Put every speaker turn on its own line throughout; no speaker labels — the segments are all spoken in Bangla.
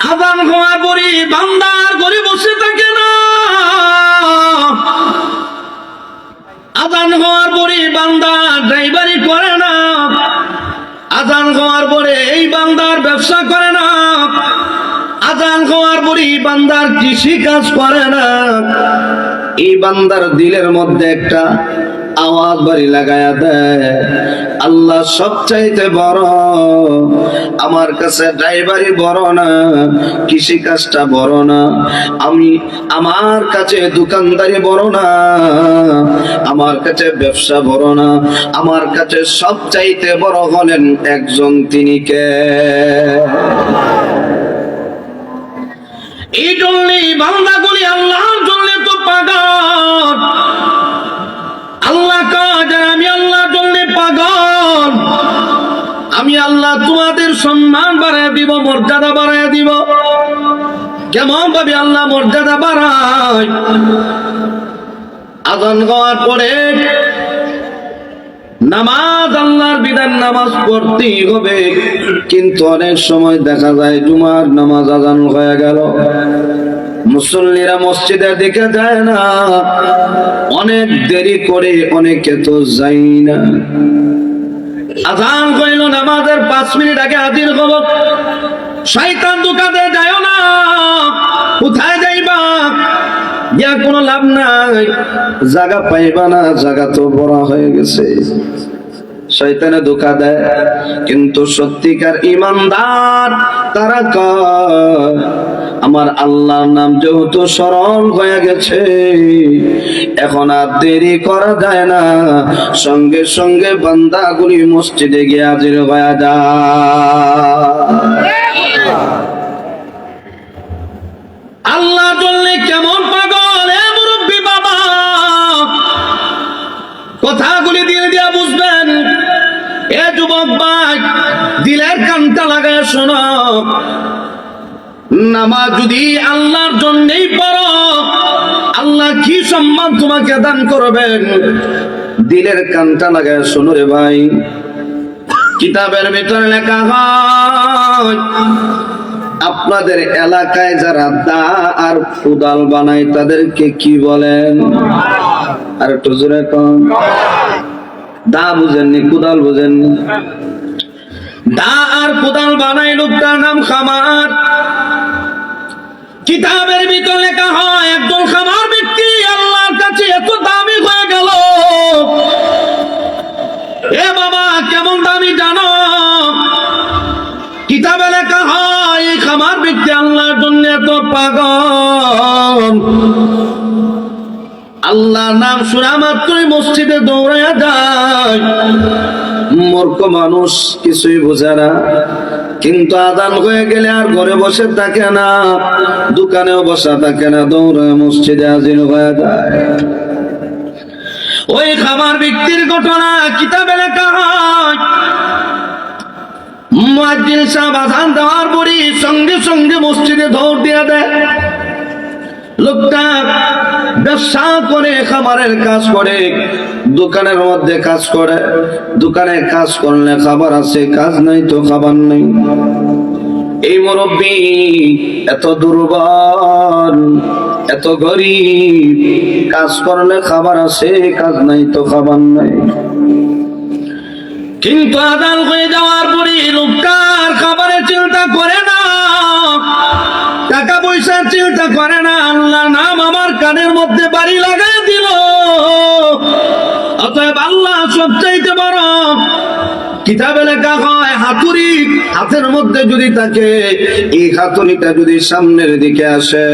আদান হওয়ার পরই বান্দার ঘরে বসে থাকে না। আদান হওয়ার পরে বান্দা ড্রাইভারি করে না। আদান হওয়ার পরে এই বান্দার ব্যবসা করে না। আদান হওয়ার পরে বান্দার কৃষি কাজ করে না। এই বান্দার দিলের মধ্যে একটা আওয়াজ বাড়ি লাগায়া দেয়। আল্লাহ সবচাইতে বড়। আমার কাছে ড্রাইভারি বড় না কৃষি কাজটা বড় না। আমি আমার কাছে দোকানদারি বড় না, আমার কাছে ব্যবসা বড় না। আমার কাছে সবচাইতে বড় হলেন একজন তিনি কে? এই জন্যই বান্দাগুলি আল্লাহর জন্য তো পাগল। পাগল আমি আল্লাহ তোমাদের সম্মান বাড়ায় দিব, মর্যাদা বাড়ায় দিব। কেমন ভাবে আল্লাহ মর্যাদা বাড়ায়। আজান হওয়ার পরে নামাজ, আল্লাহর বিধান নামাজ পড়তেই হবে। কিন্তু অনেক সময় দেখা যায়, জুমার নামাজ আজান হয়ে গেল। মুসল্লিরা মসজিদের দিকে যায় না। অনেক দেরি করে অনেকে তো যাই না। আজান কইল নামাজের পাঁচ মিনিট আগে হাজির হব শয়তান দোকানে যায় না, কোথায় যাইবা? ইয়া কোনো লাভ নাই, জায়গা পাইবা না, জায়গা তো বড় হয়ে গেছে। শয়তানে ধোকা দেয়। কিন্তু সত্যিকার ইমানদার তারা কয়, আমার আল্লাহর নাম যেহেতু স্মরণ হয়ে গেছে, এখন আর দেরি করা যায় না। সঙ্গে সঙ্গে বান্দাগুলি মসজিদে গিয়ে হাজির হয়ে যায়। আল্লাহ জন্যে কেমন পাগল, এ মুরব্বী বাবা? কথাগুলি দিয়ে দিয়া বুঝবেন শোনো। নামাজ যদি আল্লাহর জন্যই পড়ো, আল্লাহ কি সম্মান তোমাকে দান করবেন? দিলের কানটা লাগায় শোনো রে ভাই। কিতাবের ভিতরে লেখা হয়, আপনাদের এলাকায় যারা দা আর কুদাল বানায়, তাদেরকে কি বলেন? আর একটু জোরে কম দা বুঝেননি, কুদাল বুঝেননি। দা আর কোদাল বানাই লোকটার নাম খামার। কিতাবের ভিতর লেখা হয় একজন খামার ব্যক্তি আল্লাহর কাছে এত দামি হয়ে গেল। এ বাবা, কেমন দামি জানো? কিতাবে লেখা হয়, এই খামার ব্যক্তি আল্লাহর জন্য এত পাগল। আল্লাহর নাম শোনা মাত্রই মসজিদে দৌড়াইয়া যায়। মূর্খ মানুষ কিছুই বোঝে না। কিন্তু আদান হয়ে গেলে আর ঘরে বসে থাকে না, দোকানেও বসা থাকে না, দৌড়ায়, মসজিদে হাজির হয়ে যায়। ওই খামার ব্যক্তির ঘটনা কিতাবে লেখা হয়। মুয়াজ্জিন সাহেব আজান দেওয়ার পরই সঙ্গে সঙ্গে মসজিদে দৌড় দিয়ে দেয়। লোকটা ব্যবসা করে, খাবারের কাজ করে, দোকানের মধ্যে কাজ করে, দোকানে কাজ করলে খাবার আছে, কাজ নাই তো খাবার নেই। এই মুরব্বী এত দুর্বল, এত গরিব, কাজ করলে খাবার আছে, কাজ নাই তো খাবার নাই। কিন্তু আদান হয়ে যাওয়ার পরে লোকটার খাবারের চিন্তা করে না, টাকা পয়সার চিন্তা করে না, আল্লাহ নাম কানের মধ্যে বাড়ি লাগাই দিল। অতএব আল্লাহ সবচাইতে বড়। কিতাবে লেখা হয়, হাতুড়ি। হাতের মধ্যে যদি থাকে, এই হাতুড়িটা যদি সামনের দিকে আসে,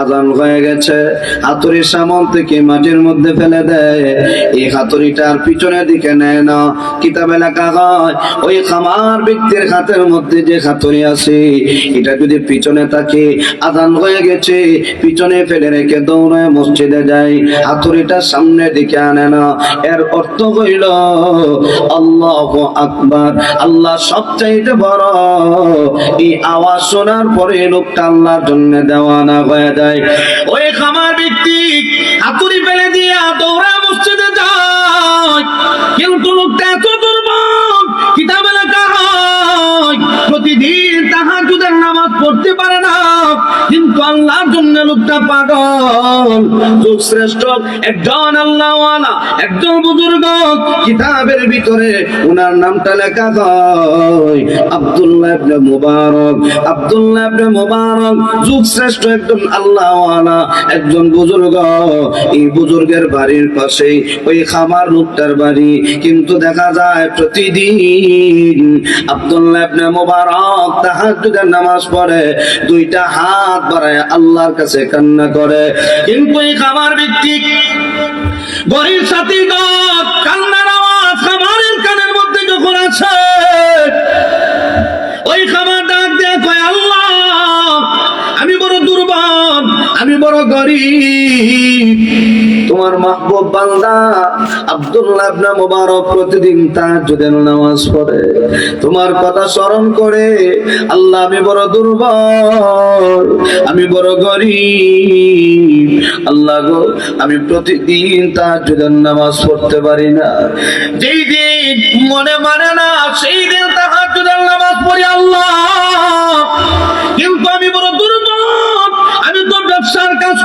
আজান হয়ে গেছে, হাতুড়ির সামন থেকে মাটির মধ্যে ফেলে দেয়, এই হাতুড়িটা আর পিছনের দিকে নেয় না। কিতাবে লেখা হয়, ওই খামার ব্যক্তির হাতের মধ্যে যে হাতুড়ি আছে, এটা যদি পিছনে থাকে, আজান হয়ে গেছে, পিছনে ফেলে রেখে দৌড়ে মসজিদে যায়, হাতুড়িটা সামনের দিকে আনে না। এর অর্থ হইল, আল্লাহ আকবার। আল্লাহ সবচাইতে বড়। এই আওয়াজ শোনার পরে লোকটা আল্লাহর জন্য দেওয়ানা হয়ে যায়। ওই খামার ব্যক্তি হাতুড়ি ফেলে দিয়া দৌড়া মসজিদে যায়। কিন্তু লোকটা এত দুর্বল, কিতাবে লেখা প্রতিদিন নামাজ পড়ে করতে পারে না। কিন্তু আল্লাহর জন্য লোকটা পাগল। শ্রেষ্ঠ একজন আল্লাহওয়ালা, একজন বুজুর্গ কিতাবের ভিতরে নামটা লেখা যুগ শ্রেষ্ঠ একজন একজন বুজুর্গ। এই বুজুর্গের বাড়ির পাশেই ওই খামার লোকটার বাড়ি। কিন্তু দেখা যায় প্রতিদিন আব্দুল্লাহ মুবারক তাহাজ্জুদের নামাজ পড়ে, দুইটা হাত বাড়ায় আল্লাহর কাছে কান্না করে। কিন্তু এই খাবার ভিত্তিক গরিব সাথী কান্নার নামাজ খাবারের কানের মধ্যে যখন আছে ওই খাবার আমি বড় গরিব। তোমার মাহবুব বান্দা আব্দুল্লাহ ইবনে মুবারক প্রতিদিন তাহাজ্জুদের নামাজ পড়ে। তোমার কথা স্মরণ করে আল্লাহ, আমি বড় দুর্বল, আমি বড় গরিব। আল্লাহ গো, আমি প্রতিদিন তাহাজ্জুদের নামাজ পড়তে পারি না। যেই দিন মনে মানে না, সেই দিন তাহাজ্জুদের নামাজ পড়ি আল্লাহ। কিন্তু আমি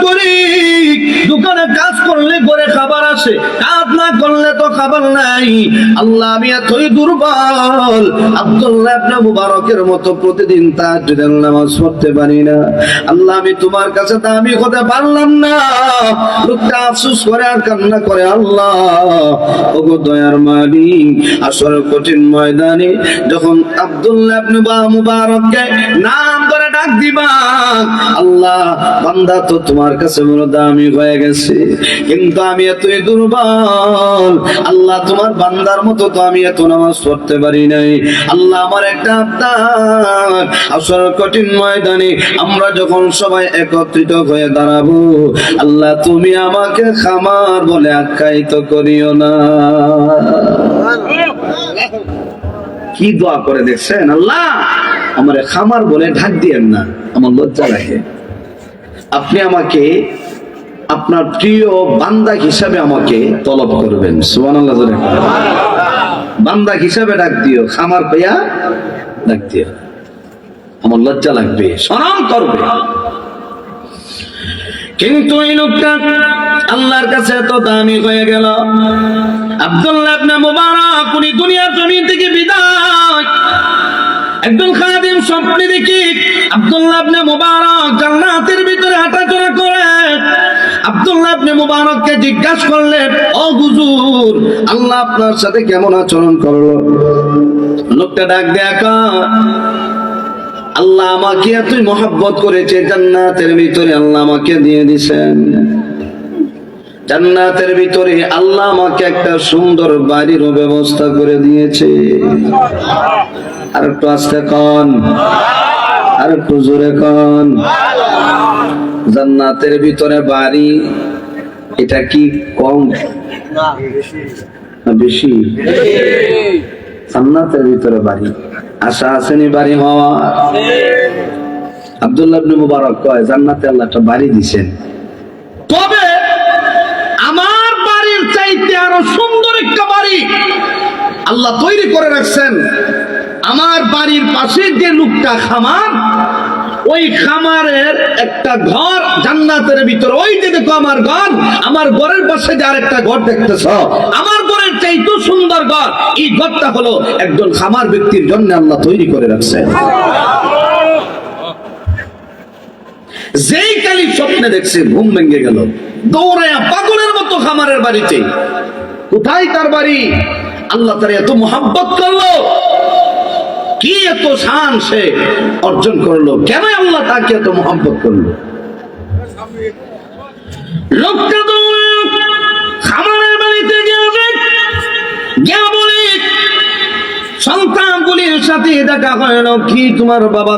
করি। দোকানে কাজ করলে ঘরে খাবার আসে, কাজ না করলে তো খাবার নাই। আল্লাহ, আমি এতই দুর্বল। আব্দুল্লাহ ইবনে মুবারকের মতো প্রতিদিন তাহাজ্জুদের নামাজ পড়তে পারি না। আল্লাহ, আমি তোমার কাছে হতে পারলাম না। লোকটা আফসোস করে আর কান্না করে, আল্লাহ, ওগো দয়ার কঠিন ময়দানে যখন আব্দুল্লাহ ইবনে বা মুবারককে নাম করে ডাক দিবা। আল্লাহ বান্দা তো তোমার কাছে বড় দামি হয়ে গেছে। কিন্তু আমি এতই দুর্বল। আল্লাহ তোমার বান্দার মতো তো আমি এত নামাজ পড়তে পারি নাই। আল্লাহ আমার একটা আবদার। আসর কঠিন ময়দানে আমরা যখন সবাই একত্রিত হয়ে দাঁড়াবো আল্লাহ তুমি আমাকে খামার বলে আখ্যায়িত করিও না। কি দোয়া করে দেখছেন? আল্লাহ! আমার খামার বলে ঢাক দিয়েন না, আমার লজ্জা লাগে। আপনি আমাকে, আপনার প্রিয় বান্দা হিসাবে আমাকে তলব করবেন। সুবান বান্দা হিসাবে ডাক দিও, খামার পেয়া ডাক দিও। আমার লজ্জা লাগবে সরম করবে। কিন্তু এই লোকটা আল্লাহর কাছে এত দামি হয়ে গেল। আব্দুল্লাহ মুবারক, উনি দুনিয়ার জমিন থেকে বিদায়। একদম খাদিম স্বপ্নে দেখি আব্দুল্লাহ ইবনে মুবারক জান্নাতের ভিতরে হাঁটাচলা করে। আব্দুল্লাহ ইবনে মুবারককে জিজ্ঞাসা করলেন ও হুজুর আল্লাহ আপনার সাথে কেমন আচরণ করল? লোকটা ডাক কয়, আল্লাহ আমাকে এতই মহাব্বত করেছে জান্নাতের ভিতরে আল্লাহ আমাকে দিয়ে দিছেন। জান্নাতের ভিতরে আল্লাহ আমাকে একটা সুন্দর বাড়ির ব্যবস্থা করে দিয়েছে। আর একটু আস্তে কন আর একটু জোরে কন। জান্নাতের ভিতরে বাড়ি এটা কি কম বেশি। জান্নাতের ভিতরে বাড়ি। আশা আসেনি বাড়ি হওয়া। আব্দুল্লাহ ইবনে মুবারক কয় জান্নাতে আল্লাহ একটা বাড়ি দিছেন। তবে আমার বাড়ির চাইতে আরও সুন্দর একটা বাড়ি আল্লাহ তৈরি করে রাখছেন। আমার বাড়ির পাশে যে লোকটা খামার, ওই খামারের একটা ঘর জান্নাতের ভিতর। ওই যে দেখো আমার ঘর, আমার ঘরের পাশে যে আরেকটা ঘর দেখতেছ, আমার ঘরের চাইতে সুন্দর ঘর। এই ঘরটা হলো একজন খামার ব্যক্তির জন্য আল্লাহ তৈরি করে রাখছে। যেই কালি স্বপ্নে দেখছে, ঘুম ভেঙে গেল। দৌড়ায়া পাগলের মতো খামারের বাড়িতে। কোথায় তার বাড়ি? আল্লাহ তার এত মোহাব্বত করল। কি এত শান সে অর্জন করল? কেন আল্লাহ তাকে এত মোহাব্বত করল? লোকটা খামারের বাড়িতে গিয়া বলে সাথে কি তোমার বাবা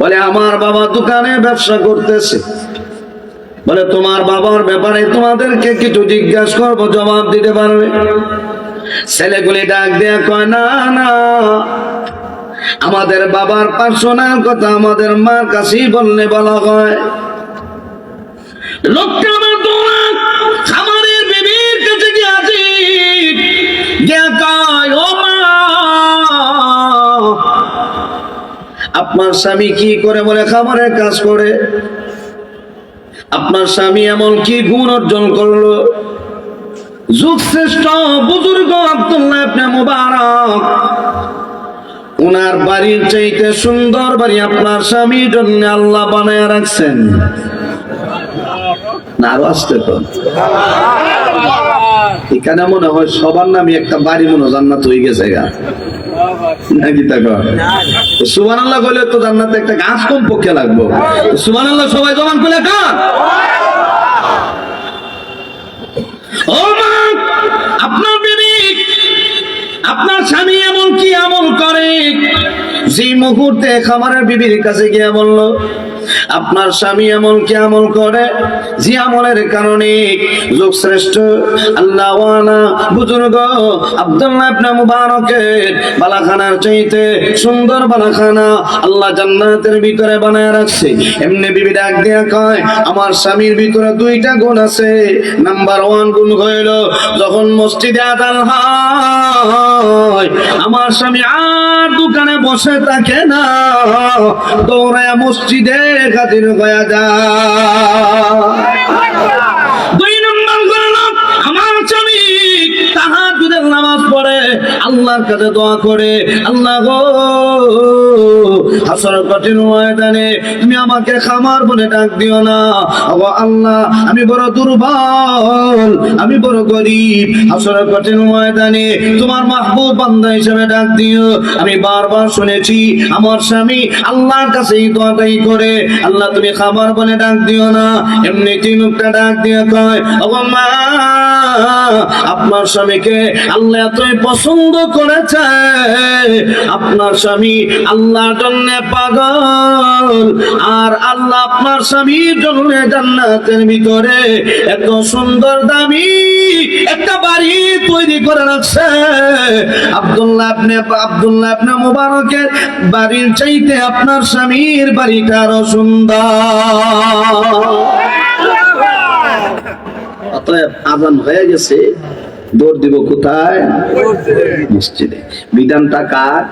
বলে, আমার বাবা দোকানে ব্যবসা করতেছে। বলে, তোমার বাবার ব্যাপারে তোমাদেরকে কিছু জিজ্ঞাসা করব, জবাব দিতে পারবে? ছেলেগুলি ডাক দেয়া কয়, না না। আমাদের বাবার পার্সোনাল কথা আমাদের মার কাছেই বললে বলা হয়। মা, আপনার স্বামী কি করে বলে খামারের কাজ করে? আপনার স্বামী এমন কি গুণ অর্জন করল? যুগ শ্রেষ্ঠ বুজুর্গ আব্দুল্লাহ ইবনে মুবারক। উনার বাড়ির চাইতে সুন্দর বাড়ি আপনার স্বামীর জন্য আল্লাহ বানায় রাখছেন। না, আরও আসতে তো। এখানে মনে হয় সবার নামে একটা বাড়ি মনে জান্নাত হয়ে গেছে গা। নাকি দেখো সুবান আল্লাহ বলে তো জান্নাতে একটা গাছ কম পক্ষে লাগবো। সুবান আল্লাহ সবাই জমান করে। কান ও মা আপনার বিবি আপনার স্বামী এমন কি আমল করে? যে মুহূর্তে খামারের বিবির কাছে গিয়ে বলল আপনার স্বামী এমন কি আমল করে? যে আমলের কারণে লোক শ্রেষ্ঠ। আল্লাহ বুজুর্গ আব্দুল্লাহ ইবনে মুবারকের বালাখানার চাইতে সুন্দর বালাখানা আল্লাহ জান্নাতের ভিতরে বানায় রাখছে। এমনি বিবি ডাক দিয়া কয়, আমার স্বামীর ভিতরে দুইটা গুণ আছে। নাম্বার ওয়ান গুণ হইল যখন মসজিদে আদান হয়, আমার স্বামী আর দোকানে বসে থাকে না। দৌড়ায় মসজিদে খাতির গয়া যায় আল্লাহর কাছে দোয়া করে, আল্লাহ গো হাসর কঠিন ময়দানে তুমি আমাকে খামার বলে ডাক দিও না। ও আল্লাহ, আমি বড় দুর্বল, আমি বড় গরিব। হাসর কঠিন ময়দানে তোমার মাহবুব বান্দা হিসেবে ডাক দিও। আমি বারবার শুনেছি, আমার স্বামী আল্লাহর কাছে এই দোয়াটাই করে, আল্লাহ, তুমি খাবার বলে ডাক দিও না। এমনি তিনুকটা ডাক দিয়ে কয় ও মা আপনার স্বামীকে আল্লাহ এতই পছন্দ করেছে আপনার স্বামী আল্লাহর জন্য পাগল, আর আল্লাহ আপনার স্বামীর জন্য জান্নাতের ভিতরে এত সুন্দর দামি একটা বাড়ি তৈরি করে রাখছে। আব্দুল্লাহ আপনি আব্দুল্লাহ আপনি মুবারকের বাড়ির চাইতে আপনার স্বামীর বাড়িটা আরও সুন্দর। অতএব আজান হয়ে গেছে। দৌড় দিব কোথায়? মসজিদে। বিধানটা কার?